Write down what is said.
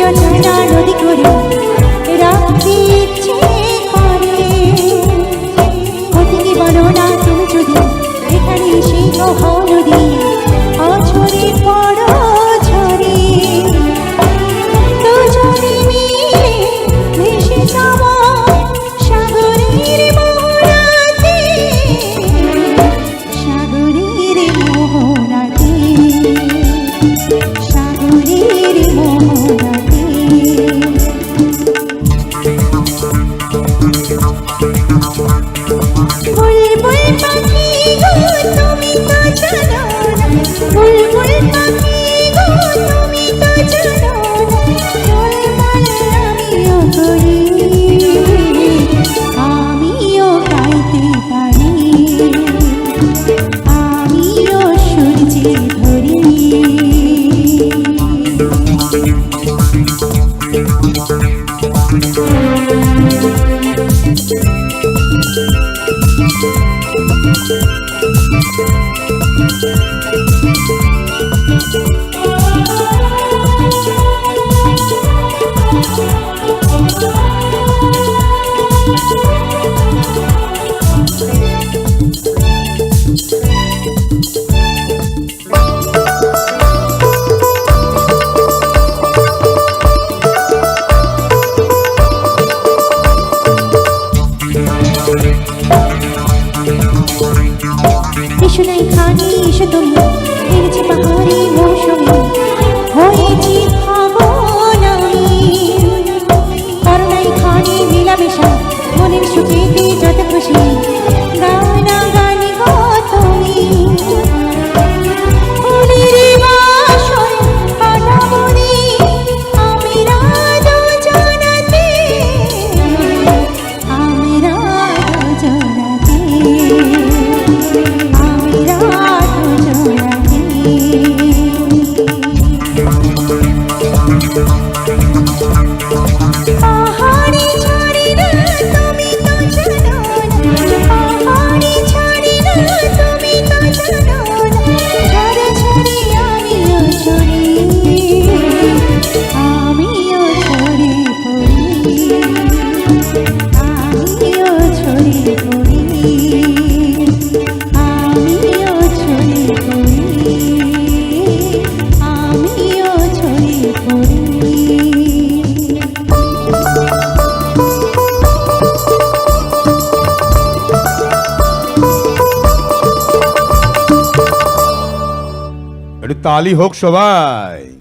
প্রিয় চাঁদা নদী করে রাখতে ইচ্ছে করে অতিথি বলো না তুমি যদি এখানে এসে হও নদী অছরে পড়ো মোহনাতে সাগরের মোহনা বুলবুল পাখি গো তুমি তো জানো। 这都能 ताली होक सबाई